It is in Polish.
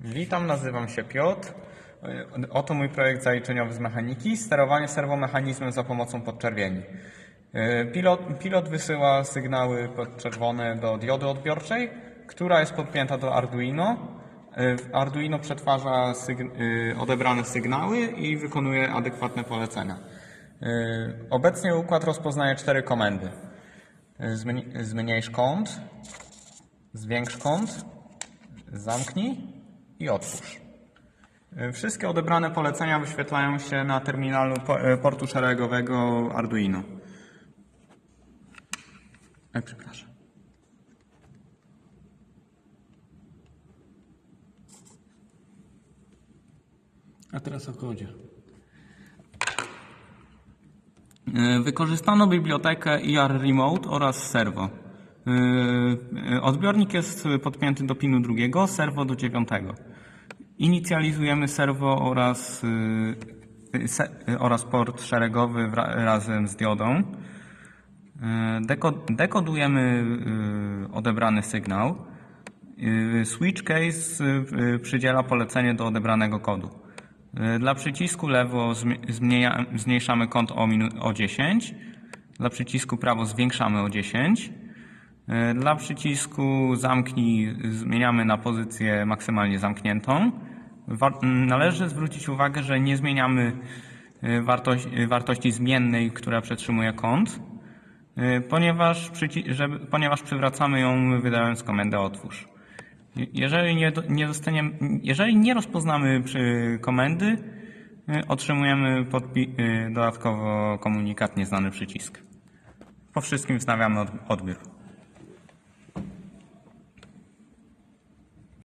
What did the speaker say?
Witam, nazywam się Piotr. Oto mój projekt zaliczeniowy z mechaniki. Sterowanie serwomechanizmem za pomocą podczerwieni. Y, Pilot, pilot wysyła sygnały podczerwone do diody odbiorczej, która jest podpięta do Arduino. Y, Arduino przetwarza y, odebrane sygnały i wykonuje adekwatne polecenia. Obecnie układ rozpoznaje cztery komendy. Zmniej- Zmniejsz kąt, zwiększ kąt, zamknij i otwórz. Y, Wszystkie odebrane polecenia wyświetlają się na terminalu y, portu szeregowego Arduino. E, przepraszam. A teraz o kodzie. Y, Wykorzystano bibliotekę ER Remote oraz serwo. Odbiornik jest podpięty do pinu drugiego, serwo do dziewiątego. Inicjalizujemy serwo oraz, y, oraz port szeregowy razem z diodą. Y, Deko, dekodujemy y, odebrany sygnał. Switch case przydziela polecenie do odebranego kodu. Dla przycisku lewo zmniejszamy kąt o 10. Dla przycisku prawo zwiększamy o 10. Y, Dla przycisku zamknij zmieniamy na pozycję maksymalnie zamkniętą. Należy zwrócić uwagę, że nie zmieniamy y, wartość, y, wartości zmiennej, która przetrzymuje kąt, ponieważ, żeby, ponieważ przywracamy ją wydając komendę otwórz. Je- Jeżeli nie, nie dostaniemy, jeżeli nie rozpoznamy przy komendy, otrzymujemy dodatkowo komunikat nieznany przycisk. Po wszystkim wznawiamy od- odbiór.